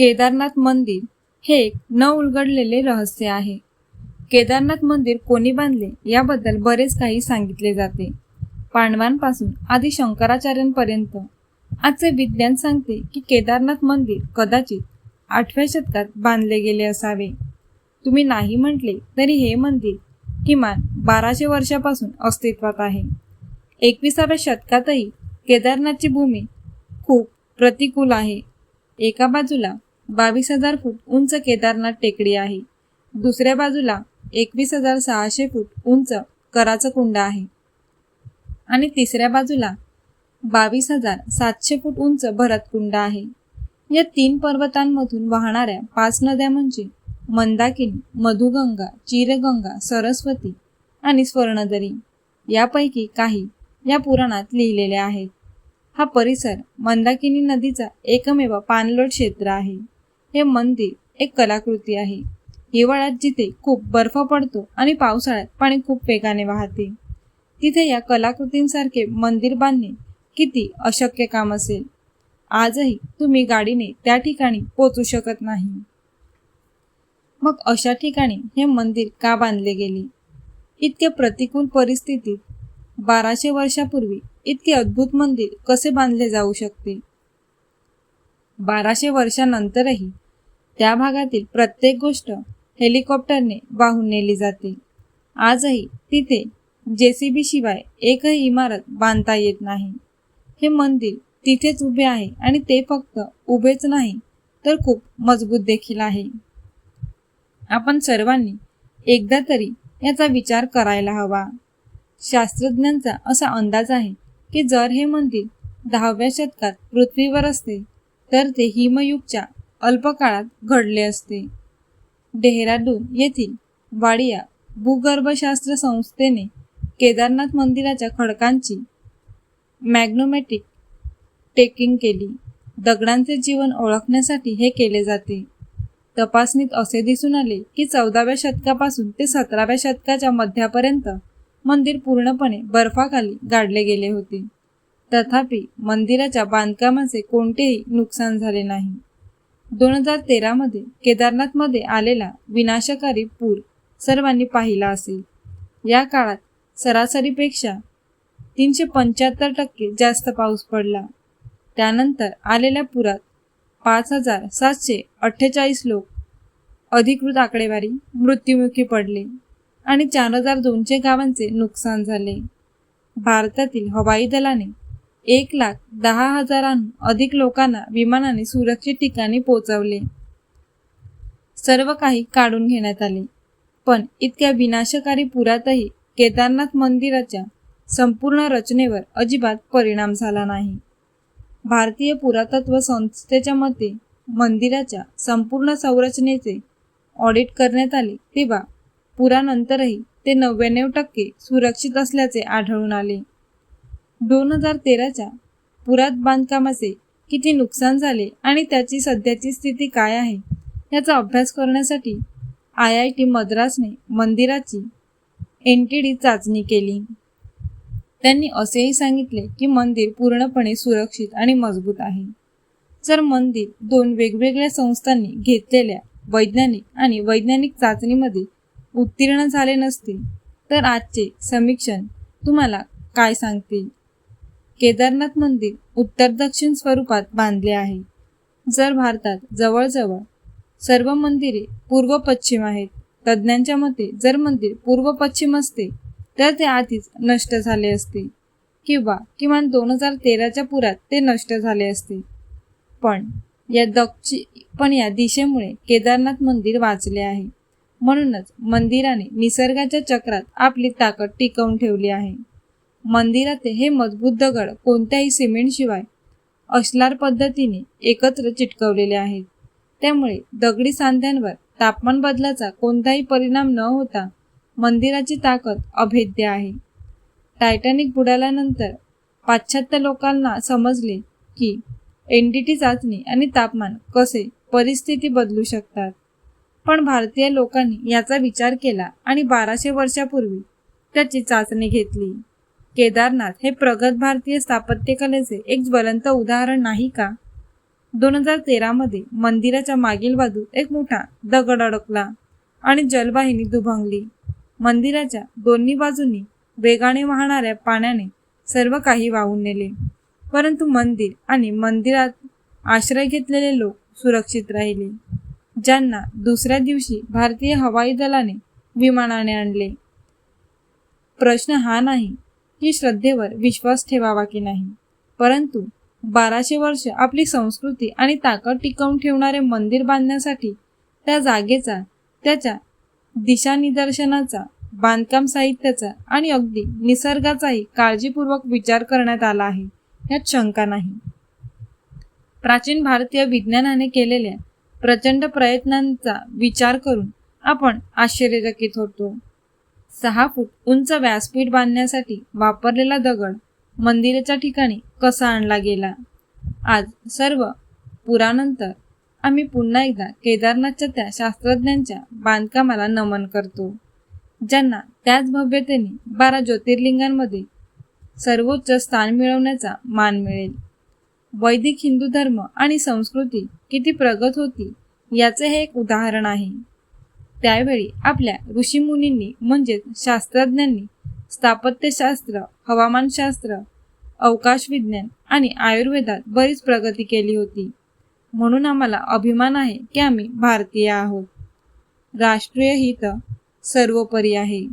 केदारनाथ मंदिर हे एक न उलगडलेले रहस्य आहे. केदारनाथ मंदिर कोणी बांधले याबद्दल बरेच काही सांगितले जाते. पांडवांपासून आधी शंकराचार्यांपर्यंत आजचे विज्ञान सांगते की केदारनाथ मंदिर कदाचित आठव्या शतकात बांधले गेले असावे. तुम्ही नाही म्हटले तरी हे मंदिर किमान बाराशे वर्षापासून अस्तित्वात आहे. एकविसाव्या शतकातही केदारनाथची भूमी खूप प्रतिकूल आहे. एका बाजूला बावीस हजार फूट उंच केदारनाथ टेकडी आहे. दुसऱ्या बाजूला एकवीस हजार सहाशे फूट उंच कराचं कुंड आहे. आणि तिसऱ्या बाजूला बावीस हजार सातशे फूट उंच भरतकुंड आहे. या तीन पर्वतांमधून वाहणाऱ्या पाच नद्या म्हणजे मंदाकिनी मधुगंगा चिरगंगा सरस्वती आणि स्वर्णदरी यापैकी काही या पुराणात लिहिलेल्या आहेत. हा परिसर मंदाकिनी नदीचा एकमेव पाणलोट क्षेत्र आहे. हे मंदिर एक कलाकृती आहे. हिवाळ्यात जिथे खूप बर्फ पडतो आणि पावसाळ्यात पाणी खूप वेगाने वाहते. तिथे या कलाकृतींसारखे मंदिर बांधणे किती अशक्य काम असेल? आजही तुम्ही गाडीने त्या ठिकाणी पोचू शकत नाही. मग अशा ठिकाणी हे मंदिर का बांधले गेले? इतक्या प्रतिकूल परिस्थितीत बाराशे वर्षापूर्वी इतके अद्भुत मंदिर कसे बांधले जाऊ शकते? बाराशे वर्षानंतरही त्या भागातील प्रत्येक गोष्ट हेलिकॉप्टरने वाहून नेली जाते. आजही तिथे जेसीबी शिवाय एकही इमारत बांधता येत नाही. हे मंदिर तिथेच उभे आहे आणि ते फक्त उभेच नाही तर खूप मजबूत देखील आहे. आपण सर्वांनी एकदा तरी याचा विचार करायला हवा. शास्त्रज्ञांचा असा अंदाज आहे की जर हे मंदिर दहाव्या शतकात पृथ्वीवर असते तर ते हिमयुगच्या अल्पकाळात घडले असते. डेहराडून येथील वाडिया भूगर्भशास्त्र संस्थेने केदारनाथ मंदिराच्या खडकांची मॅग्नोमॅटिक टेकिंग केली. दगडांचे जीवन ओळखण्यासाठी हे केले जाते. तपासणीत असे दिसून आले की चौदाव्या शतकापासून ते सतराव्या शतकाच्या मध्यापर्यंत मंदिर पूर्णपणे बर्फाखाली गाडले गेले होते. तथापि मंदिराच्या बांधकामाचे कोणतेही नुकसान झाले नाही. दोन हजार तेरामध्ये केदारनाथमध्ये आलेला विनाशकारी पूर सर्वांनी पाहिला असेल. या काळात सरासरीपेक्षा तीनशे पंच्याहत्तर टक्के जास्त पाऊस पडला. त्यानंतर आलेल्या पुरात पाच हजार सातशे अठ्ठेचाळीस लोक अधिकृत आकडेवारी मृत्युमुखी पडले आणि चार हजार दोनशे गावांचे नुकसान झाले. भारतातील हवाई दलाने एक लाख दहा हजारांहून अधिक लोकांना विमानाने सुरक्षित ठिकाणी पोहोचवले. सर्व काही काढून घेण्यात आले. पण इतक्या विनाशकारी पुरातही केदारनाथ मंदिराच्या संपूर्ण रचनेवर अजिबात परिणाम झाला नाही. भारतीय पुरातत्व संस्थेच्या मते मंदिराच्या संपूर्ण संरचनेचे ऑडिट करण्यात आले तेव्हा पुरानंतरही ते नव्याण्णव टक्के सुरक्षित असल्याचे आढळून आले. दोन हजार तेराच्या पुरात बांधकामाचे किती नुकसान झाले आणि त्याची सध्याची स्थिती काय आहे याचा अभ्यास करण्यासाठी आय आय टी मद्रासने मंदिराची एन टी डी चाचणी केली. त्यांनी असेही सांगितले की मंदिर पूर्णपणे सुरक्षित आणि मजबूत आहे. जर मंदिर दोन वेगवेगळ्या संस्थांनी घेतलेल्या वैज्ञानिक आणि वैज्ञानिक चाचणीमध्ये उत्तीर्ण झाले नसते तर आजचे समीक्षण तुम्हाला काय सांगतील? केदारनाथ मंदिर उत्तर दक्षिण स्वरूपात बांधले आहे. जर भारतात जवळजवळ सर्व मंदिरे पूर्व पश्चिम आहेत तज्ज्ञांच्या मते जर मंदिर पूर्व पश्चिम असते तर ते आधीच नष्ट झाले असते किंवा किमान दोन हजार तेराच्या पुरात ते नष्ट झाले असते. पण या दक्षि पण या दिशेमुळे केदारनाथ मंदिर वाचले आहे. म्हणूनच मंदिराने निसर्गाच्या चक्रात आपली ताकद टिकवून ठेवली आहे. मंदिरात हे मजबूत दगड कोणत्याही सिमेंटशिवाय अश्लार पद्धतीने एकत्र चिटकवलेले आहेत. त्यामुळे दगडी सांध्यांवर तापमान बदलाचा कोणताही परिणाम न होता मंदिराची ताकद अभेद्य आहे. टायटॅनिक बुडाल्यानंतर पाश्चात्य लोकांना समजले की एन डी टी चाचणी आणि तापमान कसे परिस्थिती बदलू शकतात. पण भारतीय लोकांनी याचा विचार केला आणि बाराशे वर्षापूर्वी त्याची चाचणी घेतली. केदारनाथ हे प्रगत भारतीय स्थापत्यकलेचे एक ज्वलंत उदाहरण नाही का? दोन हजार तेरामध्ये मंदिराच्या मागील बाजू एक मोठा दगड अडकला आणि जलवाहिनी दुभंगली. मंदिराच्या दोन्ही बाजूंनी वेगाने वाहणाऱ्या पाण्याने सर्व काही वाहून नेले. परंतु मंदिर आणि मंदिरात आश्रय घेतलेले लोक सुरक्षित राहिले ज्यांना दुसऱ्या दिवशी भारतीय हवाई दलाने विमानाने आणले. प्रश्न हा नाही की श्रद्धेवर विश्वास ठेवावा की नाही? परंतु बाराशे वर्ष आपली संस्कृती आणि ताकद टिकवून ठेवणारे मंदिर बांधण्यासाठी त्या जागेचा त्याच्या दिशानिदर्शनाचा बांधकाम साहित्याचा आणि अगदी निसर्गाचाही काळजीपूर्वक विचार करण्यात आला आहे यात शंका नाही. प्राचीन भारतीय विज्ञानाने केलेल्या प्रचंड प्रयत्नांचा विचार करून आपण आश्चर्यचकित होतो. सहा फूट उंच व्यासपीठ बांधण्यासाठी वापरलेला दगड मंदिराच्या ठिकाणी कसा आणला गेला? आज सर्व पुरानंतर आम्ही पुन्हा एकदा केदारनाथच्या त्या शास्त्रज्ञांच्या बांधकामाला नमन करतो ज्यांना त्याच भव्यतेने बारा ज्योतिर्लिंगांमध्ये सर्वोच्च स्थान मिळवण्याचा मान मिळेल. वैदिक हिंदू धर्म आणि संस्कृती किती प्रगत होती याचे हे एक उदाहरण आहे. त्यावेळी आपल्या ऋषीमुनींनी म्हणजेच शास्त्रज्ञांनी स्थापत्यशास्त्र हवामानशास्त्र अवकाश विज्ञान आणि आयुर्वेदात बरीच प्रगती केली होती. म्हणून आम्हाला अभिमान आहे की आम्ही भारतीय आहोत. राष्ट्रीय हित सर्वोपरी आहे.